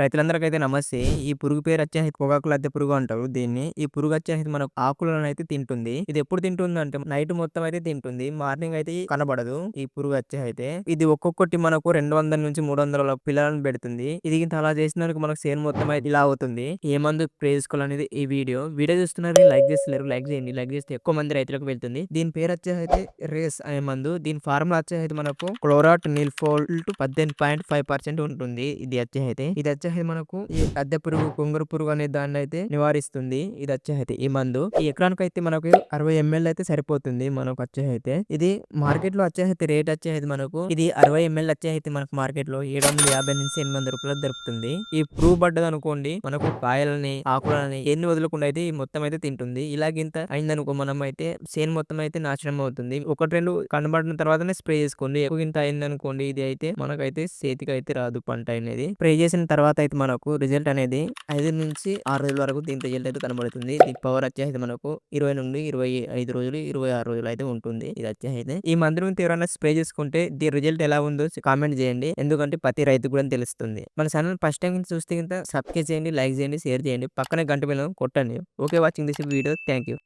రైతులందరికైతే నమస్తే. ఈ పురుగు పేరు వచ్చేసి పొగాకు లద్దె పురుగు అంటారు దీన్ని. ఈ పురుగు వచ్చేసి మనకు ఆకులను అయితే తింటుంది. ఇది ఎప్పుడు తింటుంది అంటే నైట్ మొత్తం అయితే తింటుంది. మార్నింగ్ అయితే కనబడదు ఈ పురుగు వచ్చే అయితే. ఇది ఒక్కొక్కటి మనకు రెండు వందల నుంచి మూడు వందల పిల్లలను పెడుతుంది. ఇది ఇంత అలా చేసినందుకు మనకు సేన్ మొత్తం అయితే ఇలా అవుతుంది. ఏ మందు ప్రేసుకోవాలనేది ఈ వీడియో. వీడియో చూస్తున్నారు లైక్ చేస్తున్నారు లైక్ చేయండి. లైక్ చేస్తే ఎక్కువ మంది రైతులకు వెళ్తుంది. దీని పేరు వచ్చేసి అయితే రేస్ అనే మందు. దీని ఫార్ములా వచ్చేసి అయితే మనకు క్లోరాట్ నిల్ఫోల్ట్ పద్దెనిమిది పాయింట్ ఫైవ్ పర్సెంట్ ఉంటుంది. ఇది వచ్చేసి అయితే. ఇది వచ్చేది మనకు ఈ అద్దె పురుగు కొంగరు పురుగు అనే దాన్ని అయితే నివారిస్తుంది. ఇది వచ్చేది ఈ మందు. ఈ ఎకరానికి అయితే మనకు అరవై ఎంఎల్ అయితే సరిపోతుంది మనకు వచ్చేదైతే ఇది మార్కెట్లో వచ్చేసైతే రేట్ వచ్చేది మనకు ఇది అరవై ఎంఎల్ వచ్చేసి మనకు మార్కెట్లో ఏడు వందల యాభై నుంచి ఎనిమిది వందల రూపాయలు దొరుకుతుంది. ఈ పురుగు పడ్డది అనుకోండి మనకు కాయలని ఆకులని ఎన్ని వదలకుండా అయితే ఈ మొత్తం అయితే తింటుంది. ఇలాగింత అయిందనుకో మనం అయితే సేన్ మొత్తం అయితే నాశనం అవుతుంది. ఒకటి రెండు కనబడిన తర్వాతనే స్ప్రే చేసుకోండి. ఎక్కువ ఇంత అయిందనుకోండి ఇది అయితే మనకైతే చేతికి అయితే రాదు పంట అనేది. స్ప్రే చేసిన తర్వాత అయితే మనకు రిజల్ట్ అనేది ఐదు నుంచి ఆరు రోజుల వరకు దీని రిజల్ట్ అయితే కనబడుతుంది. దీని పవర్ వచ్చేసి మనకు ఇరవై నుండి ఇరవై ఐదు రోజులు ఇరవై ఆరు రోజులు అయితే ఉంటుంది. ఇది వచ్చేసి ఈ మందులు ఎవరైనా స్ప్రే చేసుకుంటే దీని రిజల్ట్ ఎలా ఉందో కామెంట్ చేయండి. ఎందుకంటే ప్రతి రైతు కూడా తెలుస్తుంది. మన ఛానల్ ఫస్ట్ టైం చూస్తే సబ్స్క్రైబ్ చేయండి లైక్ చేయండి షేర్ చేయండి. పక్కనే గంట మీద కొట్టండి. Okay watching this video. Thank you.